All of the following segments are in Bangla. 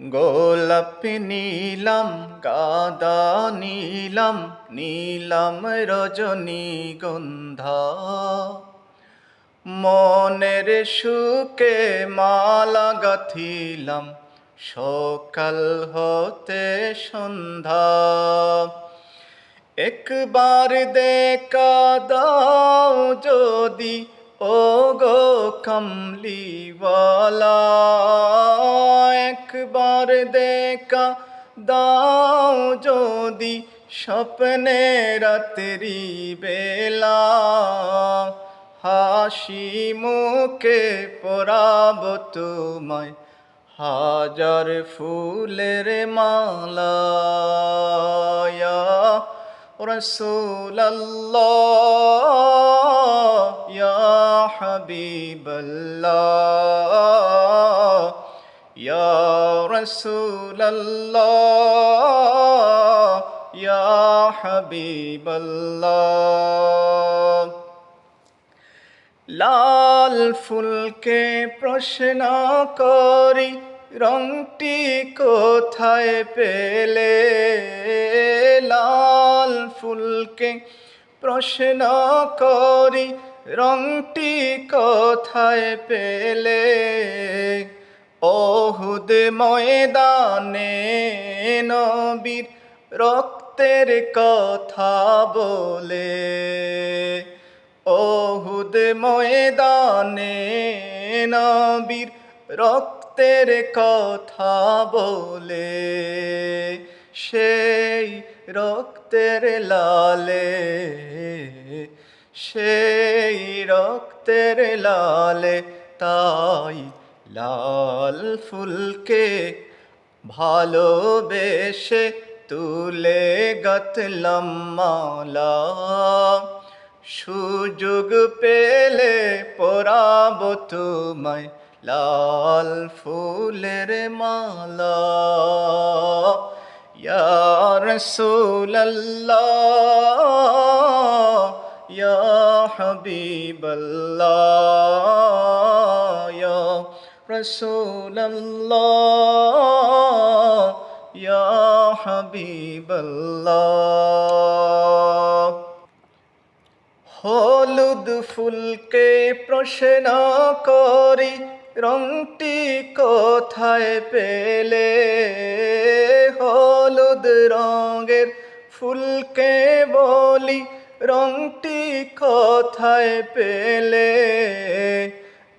গোলাপ নীলম গাদা নীলম নীলম রজনী গন্ধা। মনের সুকে মালা গাথিলাম, সকাল হতে সন্ধ্যা। একবার দেখা দাও যদি ও গো কমলিওয়ালা। একবার দেখা দাও যদি স্বপ্নে রাত্রি বেলা। হাসি মুখে পরাব তোমায় হাজার ফুলের মালা রসুল্লা হাবিবল্লা رسول الله يا حبيب الله লাল ফুলকে প্রশ্ন করি রংটি কোথায় পেলে লাল ফুলকে প্রশ্ন করি রংটি কোথায় পেলে ওহুদ ময়দানে নবীর রক্তের কথা বলে। ওহুদ ময়দানে নবীর রক্তের কথা বলে। সেই রক্তের লালে, সেই রক্তের লালে তাই লাল ফুলকে ভালোবেসে তুলে গতলাম মালা। সুযোগ পেলে পরাব তোমায় লাল ফুলের মালা। রাসূলুল্লাহ, ইয়া হাবিবাল্লাহ। হাবিবাল্লাহ হলুদ ফুলকে প্রশ্ন করি, রংটি কোথায় পেলে? হলুদ রঙের ফুলকে বলি, রংটি কোথায় পেলে?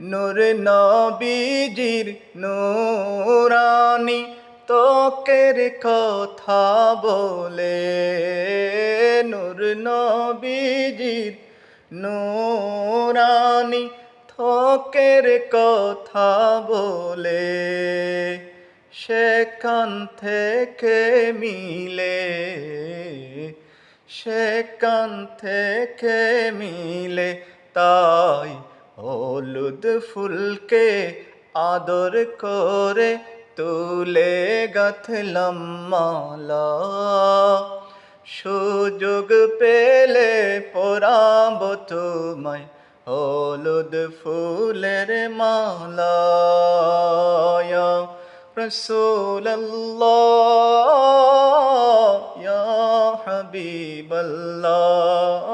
নূর নবীজির নূরানি তোকের কথা বলে। নূর নবীজির নূরানি থকের কথা বলে। সেখান থেকে মিলে, সেখান থেকে মিলে তাই হলুদ ফুলকে আদর করে তুলে গাথলাম মালা সুযোগ পেলে পরাব তোমায় হলুদ ফুলের মালা رسول الله يا حبيب الله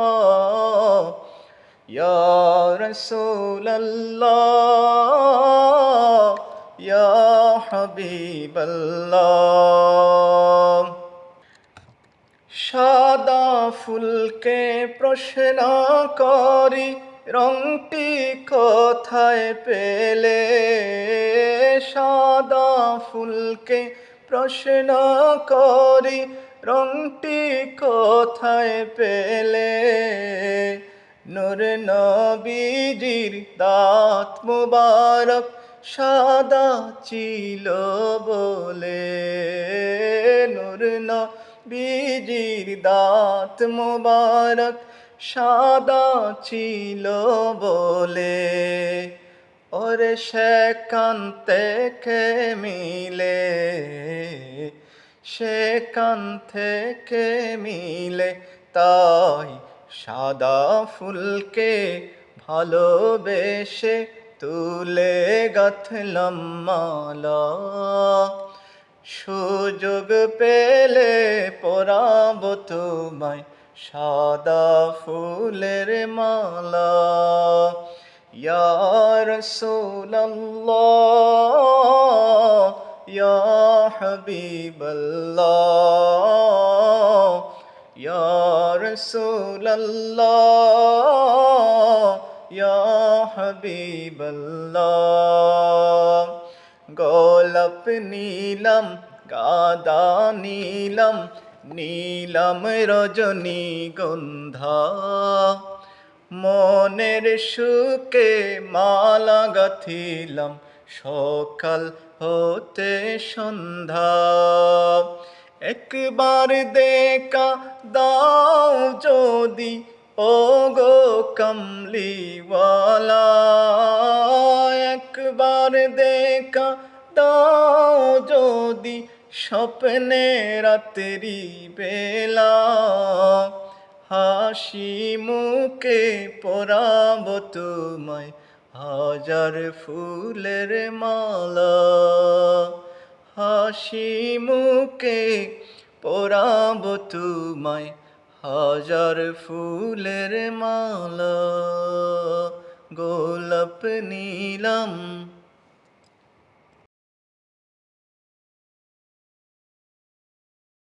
يا رسول الله يا حبيب الله সাদা ফুলকে প্রশ্ন করি রংটি কোথায় পেলে সাদা ফুলকে প্রশ্ন করি রংটি কোথায় পেলে নূর নবীজির দাঁত মুবারক সাদা ছিল বলে। নূর নবীজির দাঁত মুবারক সাদা ছিল বলে। ওরে সেখান থেকে মিলে, সেখান থেকে মিলে তাই সাদা ফুলকে ভালোবেসে তুলে গাথলাম মালা। সুযোগ পেলে পরাব তোমায় সাদা ফুলের মালা। ইয়া রাসূলুল্লাহ, ইয়া ইয়া হাবিবাল্লাহ গোলাপ নীলম গাদা নীলম নীলম রজনী গন্ধা মনের সুকে মালা গাথিলাম, সকাল হতে সন্ধ্যা। একবার দেখা দাও যদি ও গো কমলিওয়ালা। একবার দেখা দাও যদি, স্বপ্নে রাত্রি বেলা। হাসি মুখে পরাব তোমায়, হাজার ফুলের মালা। হাসি মুখে পরাব তোমায় হাজার ফুলের মালা গোলাপ নীলম